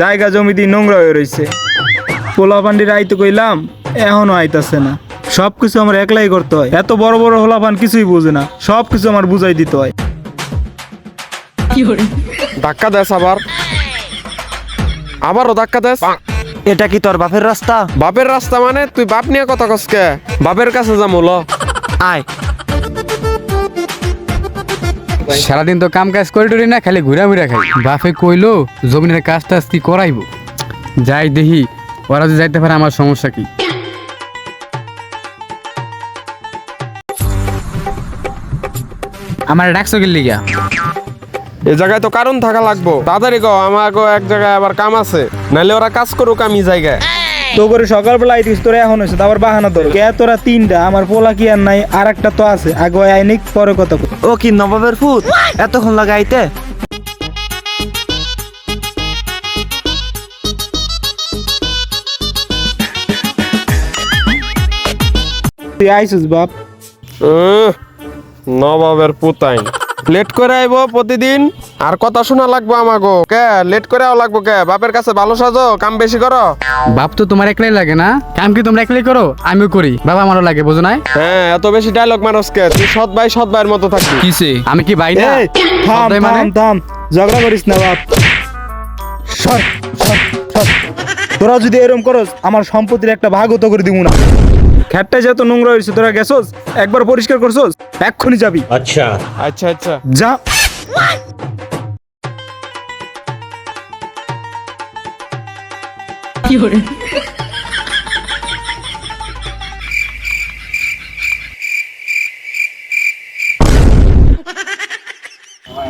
জায়গা জমি দিয়ে নোংরা হয়ে রয়েছে পোলা পান্ডির আইতে কইলাম এখনও আইতাছে না। সব কিছু আমার একলাই করতে হয়। এত বড় বড় হোলাপান কিছুই বুঝে না। সব কিছু আমার বুঝাই দিতে হয়। ধাক্কা দেস আবার। আবারও ধাক্কা দেস। এটা কি তোর বাপের রাস্তা? বাপের রাস্তা মানে তুই বাপ নিয়ে কথা কসকে বাপের কাছে যাম হলো আয়। সারাদিন তো কাম কাজ করে টরি না খালি ঘুরা ঘুরা খাই। বাপে কইলো জমিনের কাজ টাজ কি করাইব? যাই দেখি ওরা যদি যাইতে পারে আমার সমস্যা কি? আমার ডাকছো কি লিগা? এই জায়গায় তো কারণ থাকা লাগবো। তাড়াতাড়ি গো আমার গো এক জায়গায় আবার কাম আছে। নাহলে ওরা কাজ করুক আমি জায়গায়। তো করে সকালবেলা আইতিস তোরা এখন হয়েছে তারপর বাহানা তোর কে তোরা তিনটা? আমার পোলা কি আর নাই আর একটা তো আছে। আগে আইনিক পরে কথা কই। ও কি নবাবের ফুট এতক্ষণ লাগে আইতে? তুই আইসিস বাপ। নবাবের পুতাই লেট করে আইবো প্রতিদিন। আর কথা শোনা লাগবো আমাগো কে? লেট করে আও লাগবো কে? বাপের কাছে ভালো সাজো কাম বেশি করো। বাপ তো তোমার একলাই লাগে না? কাম কি তোমরা একলাই করো? আমিও করি। বাবা আমারও লাগে বুঝো নাই? হ্যাঁ এত বেশি ডায়লগ মানুষ কে? তুই সৎ ভাই সৎ ভাইয়ের মতো থাকবি। কিসে? আমি কি ভাই না? এই থাম সবাই মানে থাম থাম। ঝগড়া করিস না বাপ। সর সর সর। তোরা যদি এরকম করস আমার সম্পত্তির একটা ভাগও তো করে দিব না। খ্যাটটা যত নোংরা হয়েছে তোরা গেছস? একবার পরিষ্কার করছস? এক্ষুনি যাবি। আচ্ছা। আচ্ছা আচ্ছা। যা।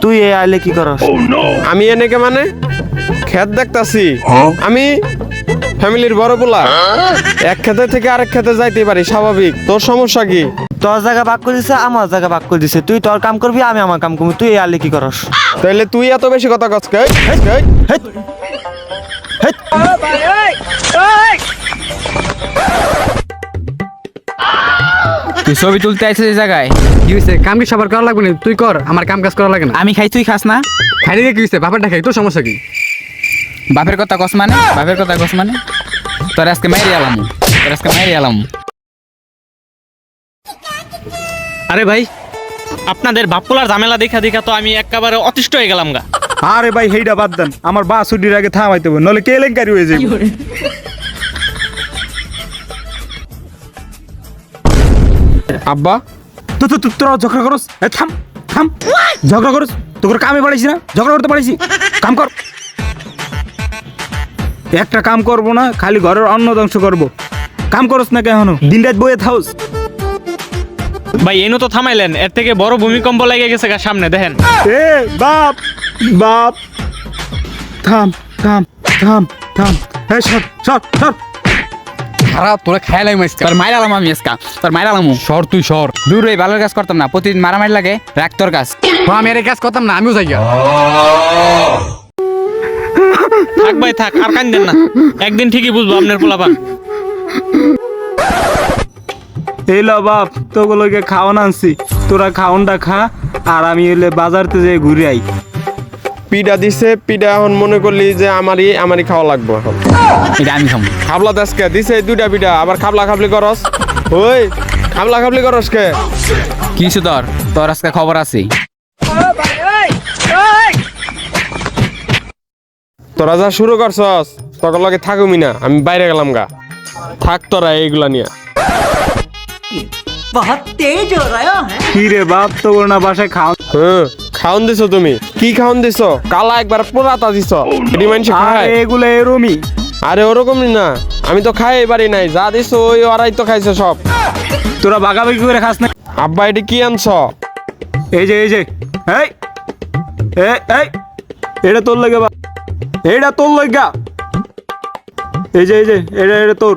তুই এ আইলে কি করস? আমি এনেকে মানে খেত দেখতাছি। আমি ফ্যামিলির বড় পোলা? এক খেতে থেকে আরেক খেতে যাইতে পারি স্বাভাবিক। তোর সমস্যা কি? তোর জায়গা ভাগ করে দিছে আমার জায়গা ভাগ করে দিছে। তুই তোর কাম করবি আমি আমার কাম করবি। তুই এ আইলে কি করস? তাহলে তুই এত বেশি কথা কস কে। তুই ছবি তুলতে আইছিস এই জায়গায়? কি হয়েছে কাম কি সবার করা লাগবে না তুই কর আমার কাম কাজ করা লাগে না। আমি খাই তুই খাস না? খাই দিয়ে কি হয়েছে বাপেরটা খাই তোর সমস্যা কি? বাপের কথা কস মানে? বাপের কথা কস মানে? তোর আজকে মাইরি আলাম তোর আজকে মাইরি আলাম আরে ভাই আপনাদের বাপ্পলার ঝামেলা দেখা দেখা তো আমি একেবারে অতিষ্ঠ হয়ে গেলাম গা। আরে ভাই হেইটা বাদ দেন। আমার বা ছুটির আগে থামাইতে হবে নলে কেলেঙ্কারি হয়ে যাবে আব্বা? তো তো তো- তোরা ঝগড়া করস? এ, থাম থাম। ঝগড়া করস? তোর কামে পাঠাইছি না? ঝগড়া করতে পারিছি কাম কর। একটা কাম করব না খালি ঘরের অন্ন ধ্বংস করব। কাম করস না কেন? দিন রাত বইয়ে থাউস। ভাই এনো তো থামাইলেন এর থেকে বড় ভূমিকম্প লেগে গেছে গা সামনে দেখেন। এ বাপ বাপ। থাম থাম থাম থাম। এ সর সর সর। খারাপ তোরা খাই লাগবে আজকে। তোর মাইর আলাম আমি আজকা। তোর মাইর আলাম সর তুই সর। দূর রে ভালো কাজ করতাম না। প্রতিদিন মারামারি লাগে রাখ তোর কাজ। তো আমি এর কাজ করতাম না আমিও যাই। থাক ভাই থাক আর কান্দেন না। একদিন ঠিকই বুঝব আপনার পোলাপান। এই ল বাপ তোগুলোকে খাওয়ান আনছি। তোরা খাওনটা খা আর আমি এলে বাজারতে যেয়ে ঘুরে আই। পিডা দিছে পিডা এখন মনে করলি যে আমারই আমারই খাওয়া লাগবে এখন। এটা আমি খাম খাবলা দেশকে দিছে এই দুইটা পিডা আবার খাবলা খাবলি করস? ওই খাবলা খাবলি করস কে? কিছু তোর তোর আজকে খবর আছে তোরা যা শুরু করছস তখন লগে থাকুমি না আমি বাইরে গেলাম গা। থাক তোরা এইগুলা নিয়ে। কি রে বাপ তোর না বাসায় খাও হ্যাঁ খাওন দিছো তুমি। কি খাওন দিছো? কালা একবার পোড়াতা দিছো। এটি মানুষ আর খায়। এগুলো এরমই। আরে ওরকমই না। আমি তো খাই পারি নাই। যা দিছো ওই ওরাই তো খাইছে সব। তোরা বাগাবাগি করে খাস না। আব্বা এটি কি আনছ? এই যে এই যে। এই এই এই এটা তোর লাগে বা এটা তোর লাগা এই যে এই যে এটা এটা তোর।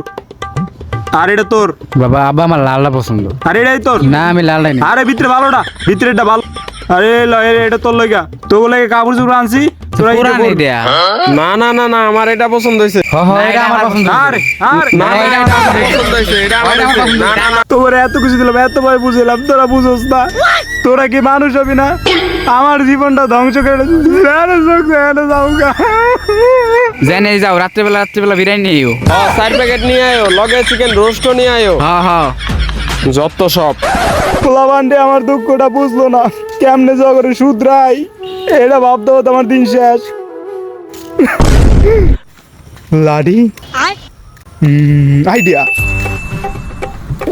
আর এটা তোর। বাবা আব্বা আমার লালটা পছন্দ। আর এটাই তোর? না আমি লালটাই না আরে ভিতরে ভালোটা ভিতরেটা ভালো। আরে ল, এ- এটা তোর লাগা তোর লাগে কাপড় চোপড় আনছি এটা। না না না না আমার এটা পছন্দ হয়েছে হ হ এটা আমার পছন্দ আরে আরে। না না এটা আমার পছন্দ হয়েছে এটা আমার হয়েছে। না না না তোরা এত কিছু দিলাম এত ভয় বুঝলাম তোরা বুঝোস না। তোরা কি মানুষ হবি না? আমার জীবনটা ধ্বংস করে। জেনে যাও রাত্রেবেলা রাত্রেবেলা বিরিয়ানি নিও হ্যাঁ চার প্যাকেট নিয়ে আয়ো লগে চিকেন রোস্টও নিয়ে আয়ো হ্যাঁ হ্যাঁ যত সব। পোলাবান্ডে আমার দুঃখটা বুঝলো না। কেমনে জগরে শুধরাই এটা ভাবতে হতো আমার দিন শেষ। লাডি? আইডিয়া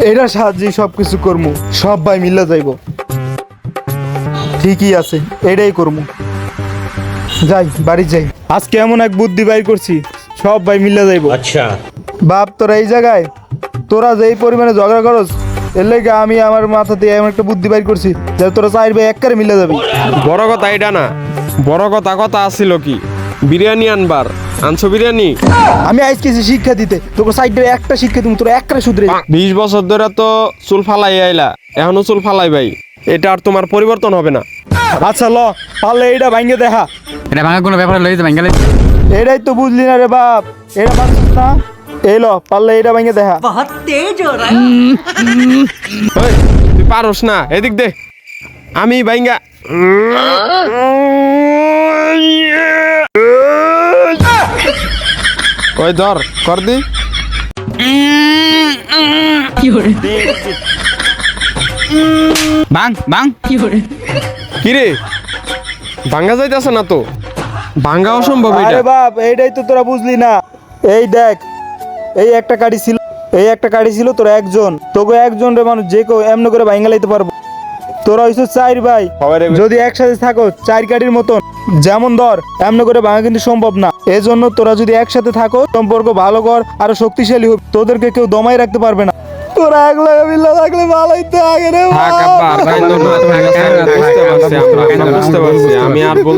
এটা সাহায্যে সব কিছু করব সব ভাই মিল্লা যাইব। ঠিকই আছে এটাই করব। যাই বাড়ি যাই। আজকে এমন এক বুদ্ধি বাই করছি সব ভাই মিলে যাইব। আচ্ছা। বাপ তোরা এই জায়গায় তোরা যেই পরিমাণে ঝগড়া করস এর লাগে আমি আমার মাথা দিয়ে এমন একটা বুদ্ধি বাইর করছি যে তোরা চাইর ভাই এককারে মিলে যাবি। বড় কথা এটা না বড় কথা কথা আসছিল কি বিরিয়ানি আনবার। আনছো বিরিয়ানি? আমি আইসকেছি শিক্ষা দিতে তোকে সাইড একটা শিক্ষা দিব তোরা এককারে শুধরে বিশ বছর ধরে তো চুল ফালাই আইলা এখনও চুল ফালাই ভাই। এটা আর তোমার পরিবর্তন হবে না। আচ্ছা ল পারলে এইটা ভাঙ্গে দেখা। এটা ভাঙা কোনো ব্যাপার লই গেলে এটাই তো বুঝলি না রে বাপ এটা পারছিস না? এই ল পারলে এইটা ভাঙ্গে দেখা। ওই, তুই পারস না এদিক দে। আমি বাইঙ্গা ওই ধর কর দি। বাং বাং। কিরে? ভাঙ্গা যাইতেছে না তো? ভাঙ্গা অসম্ভব এটা আরে বাপ এইটাই তো তোরা বুঝলি না। এই দেখ এই একটা গাড়ি ছিল এই একটা গাড়ি ছিল তোরা একজন। তোকে একজন রে মানুষ যে কেউ এমন করে ভাঙ্গা লাইতে পারব। তোরা হইছো চার ভাই। রে- যদি একসাথে থাকো চার গাড়ির মতন। যেমন ধর এমন করে ভাঙা কিন্তু সম্ভব না। এজন্য তোরা যদি একসাথে থাকো সম্পর্ক ভালো কর আরও শক্তিশালী হোক তোদেরকে কেউ দমাই রাখতে পারবে না। তোরা এক লাগা মিল্লা থাকলে ভালোই তো আগে রে বুঝতে পারছি আমরা বুঝতে পারছি। আমি আর বল